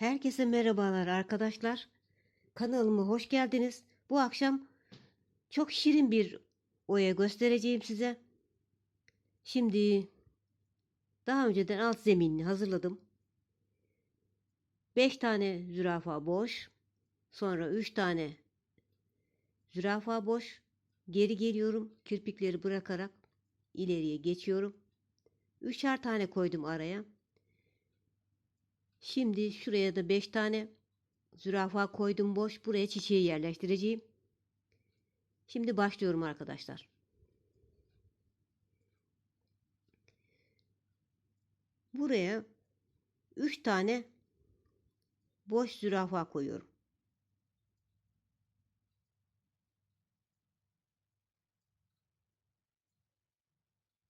Herkese merhabalar arkadaşlar. Kanalıma hoş geldiniz. Bu akşam çok şirin bir oya göstereceğim size. Şimdi daha önceden alt zeminini hazırladım. 5 tane zürafa boş. Sonra 3 tane zürafa boş. Geri geliyorum. Kirpikleri bırakarak ileriye geçiyorum. Üçer tane koydum araya. Şimdi şuraya da 5 tane zürafa koydum boş. Buraya çiçeği yerleştireceğim. Şimdi başlıyorum arkadaşlar. Buraya 3 tane boş zürafa koyuyorum.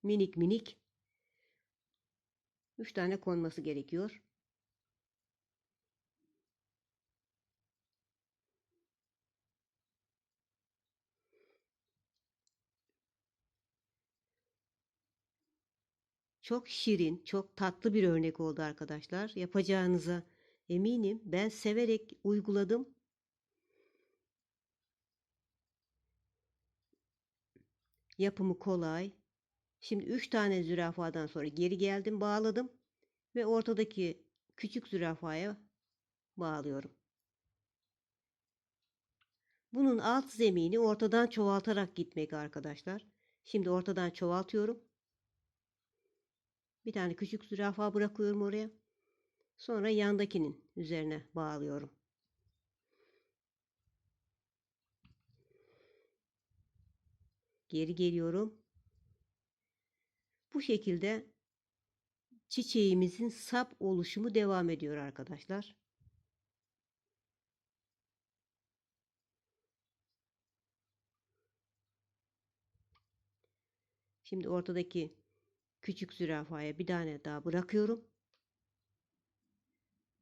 Minik minik 3 tane konması gerekiyor. Çok şirin, çok tatlı bir örnek oldu arkadaşlar. Yapacağınıza eminim. Ben severek uyguladım. Yapımı kolay. Şimdi 3 tane zürafadan sonra geri geldim, bağladım ve ortadaki küçük zürafaya bağlıyorum. Bunun alt zemini ortadan çoğaltarak gitmek arkadaşlar. Şimdi ortadan çoğaltıyorum. Bir tane küçük zürafa bırakıyorum oraya. Sonra yandakinin üzerine bağlıyorum. Geri geliyorum. Bu şekilde çiçeğimizin sap oluşumu devam ediyor arkadaşlar. Şimdi ortadaki küçük zürafaya bir tane daha bırakıyorum.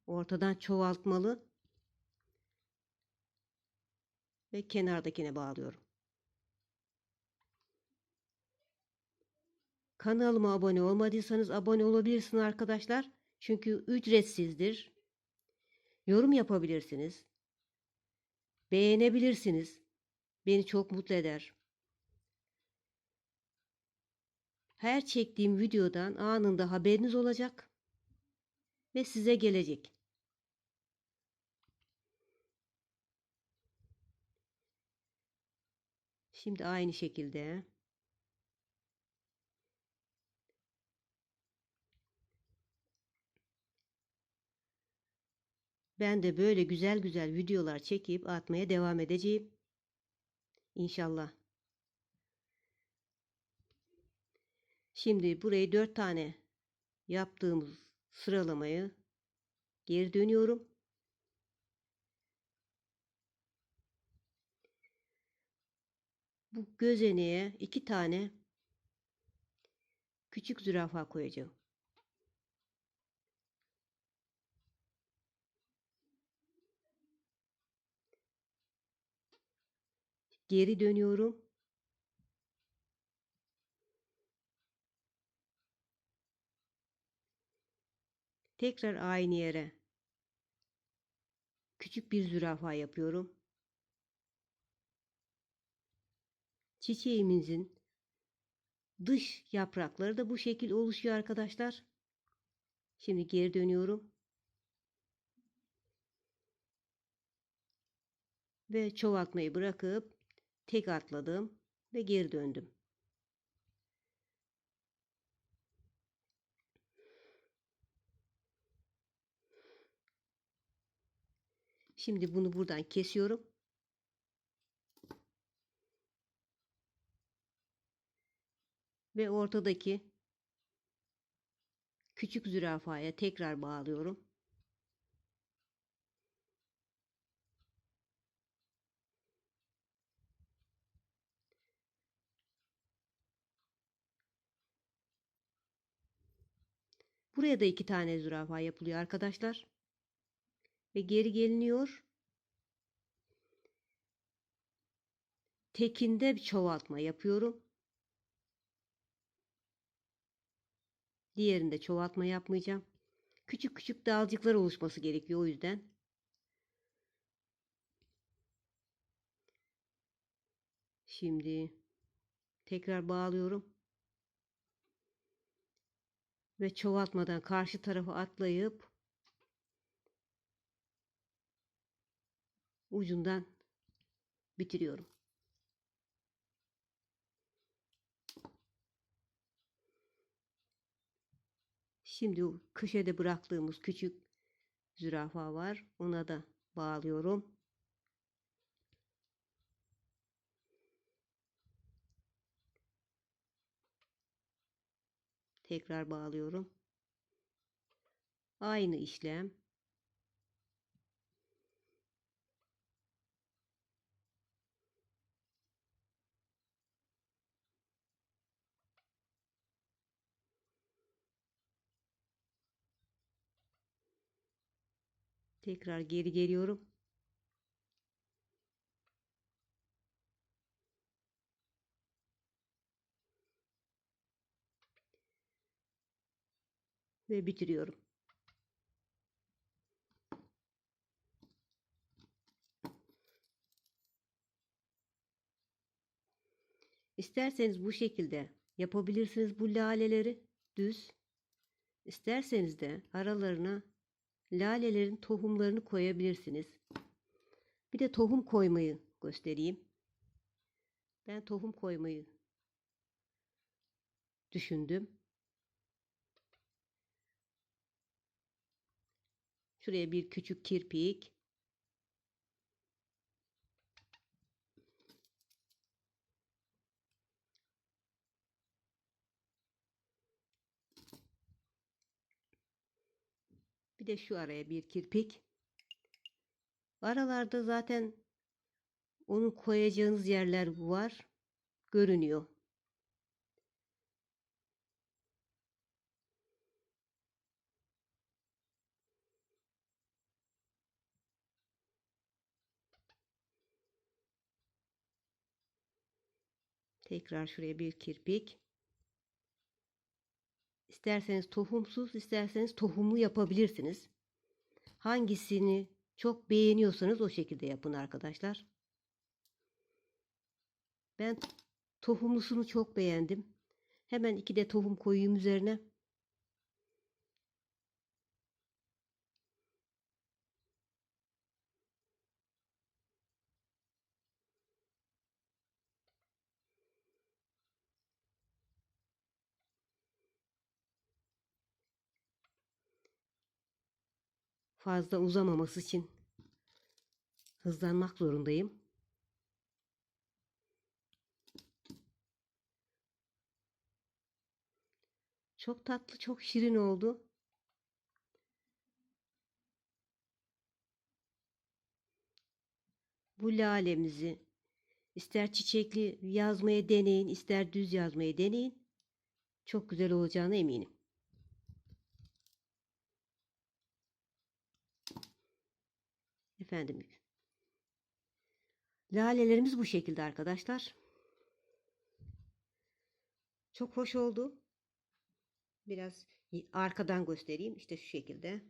Ortadan çoğaltmalı ve kenardakine bağlıyorum. Kanalıma abone olmadıysanız abone olabilirsiniz arkadaşlar. Çünkü ücretsizdir. Yorum yapabilirsiniz. Beğenebilirsiniz. Beni çok mutlu eder. Her çektiğim videodan anında haberiniz olacak ve size gelecek. Şimdi aynı şekilde ben de böyle güzel güzel videolar çekip atmaya devam edeceğim. İnşallah. Şimdi burayı dört tane yaptığımız sıralamayı geri dönüyorum. Bu gözeneğe iki tane küçük zürafa koyacağım. Geri dönüyorum. Tekrar aynı yere küçük bir zürafa yapıyorum. Çiçeğimizin dış yaprakları da bu şekil oluşuyor arkadaşlar. Şimdi geri dönüyorum. Ve çoğaltmayı bırakıp tek atladım ve geri döndüm. Şimdi bunu buradan kesiyorum. Ve ortadaki küçük zürafaya tekrar bağlıyorum. Buraya da iki tane zürafa yapılıyor arkadaşlar. Ve geri geliniyor. Tekinde bir çoğaltma yapıyorum. Diğerinde çoğaltma yapmayacağım. küçük küçük dalcıklar oluşması gerekiyor o yüzden. Şimdi tekrar bağlıyorum. Ve çoğaltmadan karşı tarafa atlayıp ucundan bitiriyorum. Şimdi köşede bıraktığımız küçük zürafa var. Ona da bağlıyorum. Tekrar bağlıyorum. Aynı işlem. Tekrar geri geliyorum. Ve bitiriyorum. İsterseniz bu şekilde yapabilirsiniz bu laleleri düz. İsterseniz de aralarına lalelerin tohumlarını koyabilirsiniz. Bir de tohum koymayı göstereyim. Ben tohum koymayı düşündüm. Şuraya bir küçük kirpik. De şu araya bir kirpik. Aralarda zaten onun koyacağınız yerler var. Görünüyor. Tekrar şuraya bir kirpik. İsterseniz tohumsuz, isterseniz tohumlu yapabilirsiniz. Hangisini çok beğeniyorsanız o şekilde yapın arkadaşlar. Ben tohumlusunu çok beğendim. Hemen iki de tohum koyayım üzerine. Fazla uzamaması için hızlanmak zorundayım. Çok tatlı, çok şirin oldu. Bu lalemizi ister çiçekli yazmaya deneyin, ister düz yazmaya deneyin. Çok güzel olacağına eminim. Efendim. Lalelerimiz bu şekilde arkadaşlar. Çok hoş oldu. Biraz arkadan göstereyim. İşte şu şekilde.